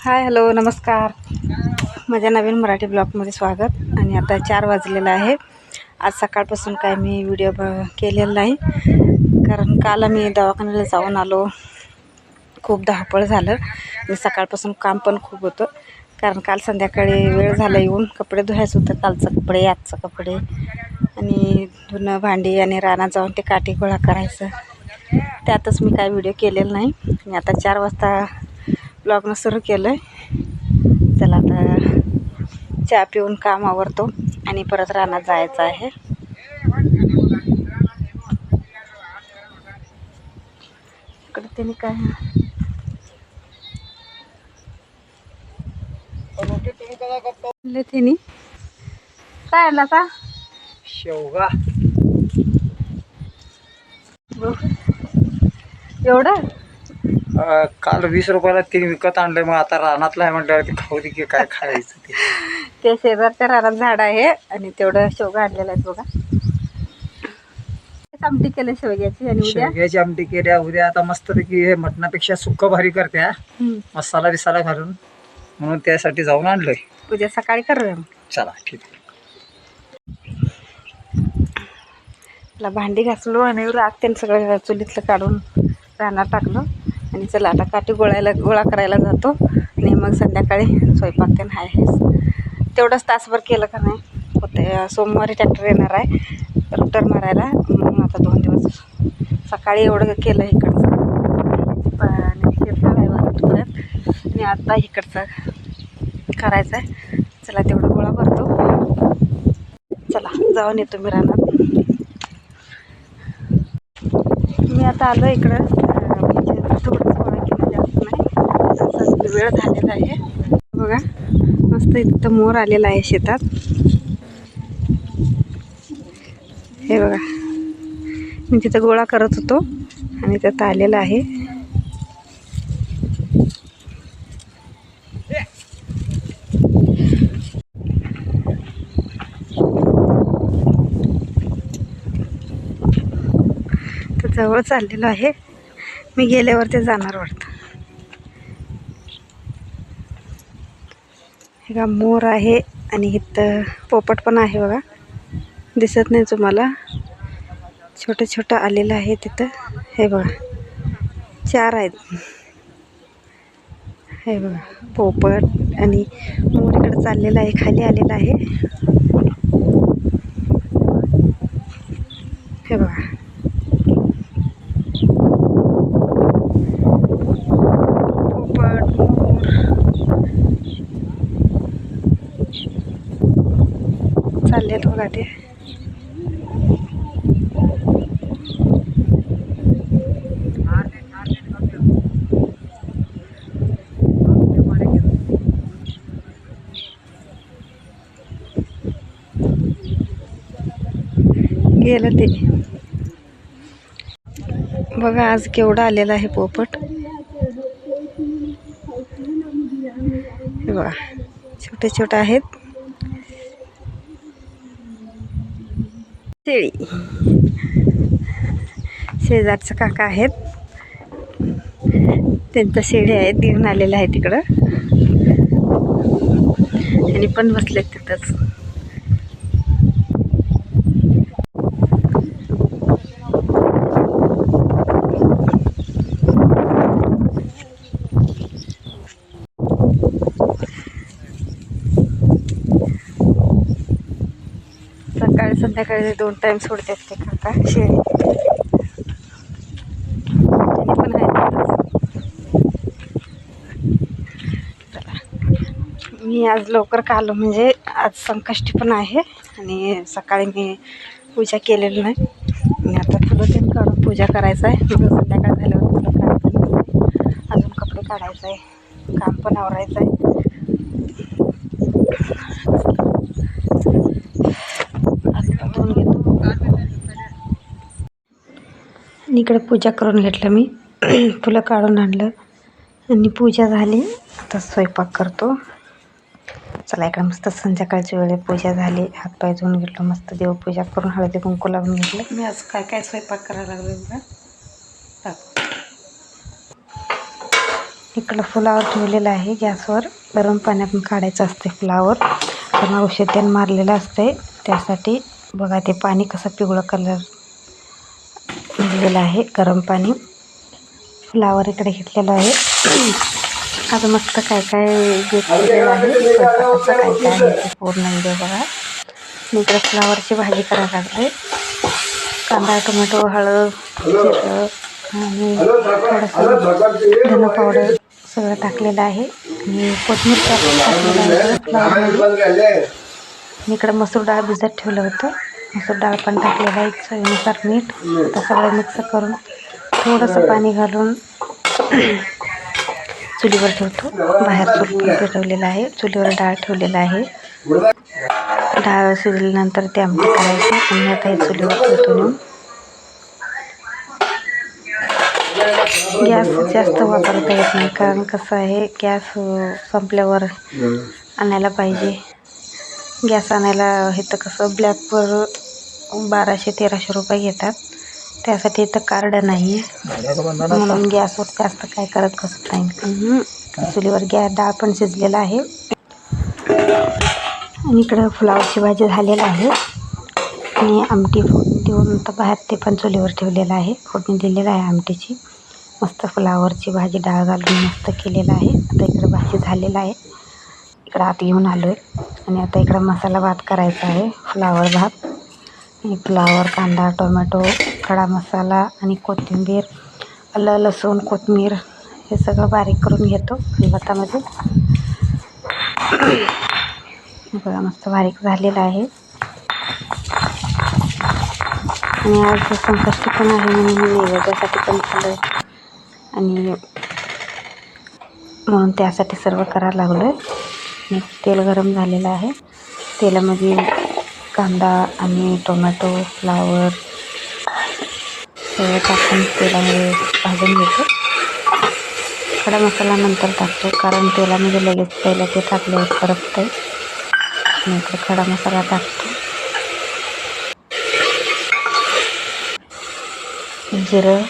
Hi hello नमस्कार. माझ्या नवीन मराठी ब्लॉगमध्ये स्वागत. आणि आता चार वाजलेलं आहे. आज सकाळपासून काय मी व्हिडिओ ब केलेला नाही. कारण काल आम्ही दवाखान्याला जाऊन आलो. खूप धावपळ झालं. आणि सकाळपासून काम पण खूप होतं. कारण काल संध्याकाळी वेळ झाला येऊन. कपडे धुवायचं होतं. कालचं कपडे आजचं कपडे. आणि धुणं भांडी आणि रानात जाऊन ते काठी गोळा करायचं. त्यातच मी काय व्हिडिओ केलेला नाही. आणि आता चार वाजता ब्लॉगनं सुरू केलं आहे चला आता चहा पिऊन काम आवरतो आणि परत रानात जायचं आहे. इकडे त्यांनी काय? त्यांनी. काय आणलं आता? शेवगा. एवढं? काल वीस रुपयाला तीन विकत आणलंय मग आता रानातला आहे म्हटल्यावर ते खाऊ दे की काय खायचं ते. ते शेजारच्या रानात झाड आहे आणि तेवढं शेवगा आणलेलं आहे बघा. तेच आमटी केलं शेवग्याची आणि उद्या. शेवग्याची आमटी केल्या उद्या आता मस्तपैकी हे मटणापेक्षा सुक्क भारी करत्या. हम्म, मसाला बिसाला घालून म्हणून त्यासाठी जाऊन आणलंय. उद्या सकाळी करूया मग. चला ठीक आहे. त्याला भांडी घासलो आणि राग त्यानं सगळं चुलीतलं काढून रानात टाकलं. आणि चला आता काठी गोळायला गोळा करायला जातो आणि मग संध्याकाळी स्वयंपाक ते आहे तेवढंच तासभर केलं का नाही होते सोमवारी ट्रॅक्टर येणार आहे रोटर मारायला. मग आता दोन दिवस सकाळी एवढं केलं इकडचं. आणि शेतात आहे वाटत आणि आता इकडचं करायचं आहे चला तेवढं गोळा भरतो. चला जाऊन येतो मी रानात. मी आता आलो इकडं अं, म्हणजे थोडंसं गोळा केलं जास्त नाही असं वेळ झालेला आहे. बघा मस्त इथं मोर आलेला आहे शेतात. हे बघा मी तिथं गोळा करत होतो आणि त्यात आलेला आहे. तर जवळ चाललेलो आहे. मी गेल्यावर ते जाणार वाटतं. हे का मोर आहे आणि इथं पोपट पण आहे बघा. दिसत नाही तुम्हाला. छोटं छोटं आलेलं आहे तिथं. हे बघा चार आहेत. हे बघा पोपट आणि मोर इकडं चाललेला आहे खाली आलेला आहे. हे बघा पोपट मोर चाललेत बघा ते. गेलं ते. बघा आज केवढा आलेला आहे पोपट. हे बघा छोटे छोटे आहेत. शेळी शेजारचं काका आहेत. त्यांचं शेळी आहे घेऊन आलेलं आहे तिकडं आणि पण बसलेत तिथंच सकाळी संध्याकाळी दोन टाईम सोडतात ते काका शेळी. पण आहेत मी आज लवकर का आलो म्हणजे आज संकष्टी पण आहे आणि सकाळी मी पूजा केलेली नाही. आणि आता फुलं ते काढून पूजा करायचं आहे मग संध्याकाळ झाल्यावर फुलं काढायचं अजून कपडे काढायचं आहे काम पण आवरायचं आहे हात धुवून घेतो आणि इकडे पूजा करून घेतलं मी. फुलं काढून आणलं. आणि पूजा झाली. आता स्वयंपाक करतो. चला इकडे मस्त संध्याकाळच्या वेळे पूजा झाली. हातपाय धुवून घेतलं मस्त देवपूजा करून हळदी कुंकू लावून घेतलं. मी आज काय काय स्वयंपाक करायला लागले बघा. इकडं फुलावर ठेवलेलं आहे गॅसवर. गरम पाण्यातून काढायचं असते फुलावर. कारण औषध त्यानं मारलेलं असते त्यासाठी बघा ते पाणी कसं पिवळं कलर दिलेलं आहे गरम पाणी. फ्लावर इकडे घेतलेलं आहे. आता मस्त काय काय घेतलेलं आहे स्वयंपाकाचं काय काय आहे ते पूर्ण व्हिडिओ बघा. मी इकडे फ्लावरची भाजी करायला लागले. कांदा टोमॅटो हळद जिरं आणि थोडंसं धनं पावडर सगळं टाकलेलं आहे. आणि कोथिंबीर टाकलेलं आहे. फ्लावरमध्ये मी इकडं मसूर डाळ भिजत ठेवलं होतं. असं डाळ पण टाकलेलं आहे चवीनुसार मीठ. आता सगळं मिक्स करून थोडंसं पाणी घालून चुलीवर ठेवतो. बाहेर चूल ठेवलेलं आहे. चुलीवर डाळ ठेवलेलं आहे. डाळ शिजल्यानंतर ते आमटी करायचे. आणि आता हे चुलीवर ठेवतो नेऊन गॅस जास्त वापरता येत नाही. कारण कसं आहे गॅस संपल्यावर आणायला पाहिजे. गॅस आणायला इथं कसं ब्लॅकवर बाराशे तेराशे रुपये घेतात. त्यासाठी इथं कार्ड नाही. आहे म्हणून गॅसवर जास्त काय करत बसत नाही. चुलीवर गॅस डाळ पण शिजलेला आहे. आणि इकडं फुलावरची भाजी झालेली आहे. आणि आमटी देऊन तर बाहेर ते पण चुलीवर ठेवलेलं आहे. फोडणी दिलेलं आहे आमटीची. मस्त फुलावरची भाजी डाळ घालून मस्त केलेलं आहे. आता इकडं भाजी झालेलं आहे. इकडं आत घेऊन आलो आहे आणि आता इकडं मसाला भात करायचा आहे फ्लावर भात. फ्लावर कांदा टोमॅटो खडा मसाला आणि कोथिंबीर आलं लसूण कोथिंबीर हे सगळं बारीक करून घेतो भातामध्ये बघा मस्त बारीक झालेलं आहे. आणि आज संकष्टी पण आहे म्हणून मी नैवेद्यासाठी पण केलं आणि म्हणून त्यासाठी सर्व करायला लागलो आहे तेल गरम झालेलं आहे. तेलामध्ये कांदा आणि टोमॅटो फ्लावर सगळं टाकून तेलामध्ये भाजून घेतो. खडा मसाला नंतर टाकतो कारण तेलामध्ये लगेच पहिलं ते टाकल्यावर करपतं नंतर खडा मसाला टाकतो. जिरं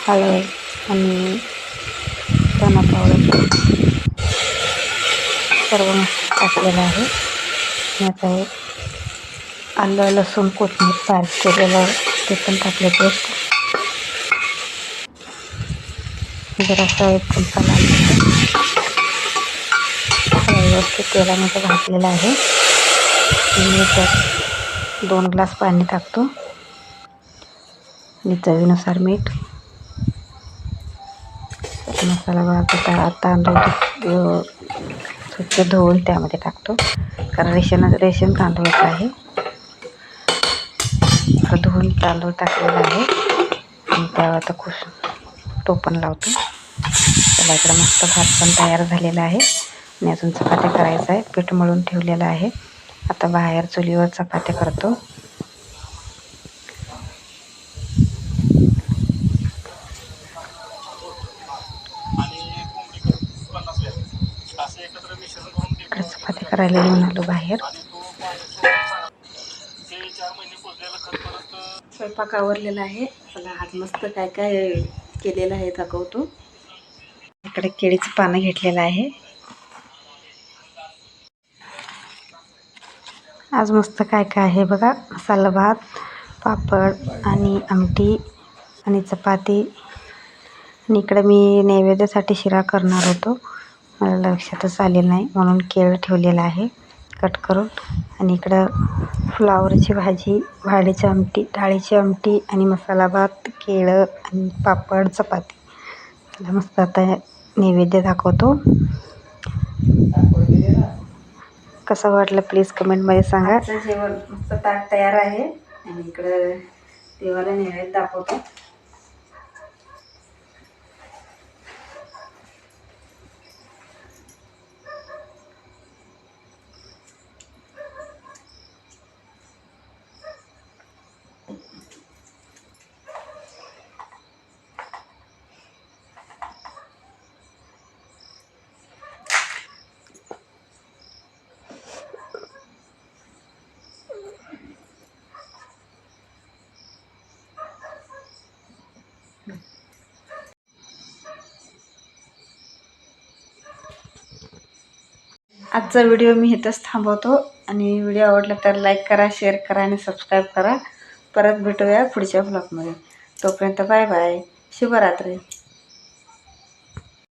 हळद आणि धना पावडर सर्व टाकलेलं आहे. आता हे आलं लसूण कोथिंबीर बारीक केलेलं ते पण टाकले पेस्ट जरासा एक चमचा लाल व्यवस्थित तेलामध्ये भाजलेलं आहे. मी त्यात दोन ग्लास पाणी टाकतो. आणि चवीनुसार मीठ. मसाला भात तांदूळ स्वच्छ धुवून त्यामध्ये टाकतो. कारण रेशन रेशन तांदूळच आहे. धुवून तांदूळ टाकलेला आहे. आणि त्यावर आता खुश टोपण लावतो. त्याला इकडं मस्त भात पण तयार झालेला आहे. आणि अजून चपात्या करायचं आहे. पीठ मळून ठेवलेलं आहे. आता बाहेर चुलीवर चपात्या करतो इकडे चपात्या करायला घेऊन आलो बाहेर. स्वयंपाक आवरलेला आहे. मला हात मस्त काय काय केलेलं आहे दाखवतो इकडे केळीचं पानं घेतलेलं आहे. आज मस्त काय काय आहे बघा. मसाला भात पापड आणि आमटी आणि चपाती. आणि इकडं मी नैवेद्यासाठी शिरा करणार होतो. मला लक्षातच आलेलं नाही म्हणून केळ ठेवलेलं आहे. कट करून आणि इकडं फ्लावरची भाजी भाडीची आमटी डाळीची आमटी आणि मसाला भात केळं आणि पापड चपाती. त्याला मस्त आता नैवेद्य दाखवतो. कसं वाटलं प्लीज कमेंटमध्ये सांगा. जेवण मस्त ताट तयार आहे. आणि इकडं देवाला नैवेद्य दाखवतो. आजचा व्हिडिओ मी इथंच थांबवतो. आणि व्हिडिओ आवडला तर लाईक करा शेअर करा आणि सबस्क्राईब करा. परत भेटूया पुढच्या ब्लॉगमध्ये तोपर्यंत बाय बाय शुभरात्री.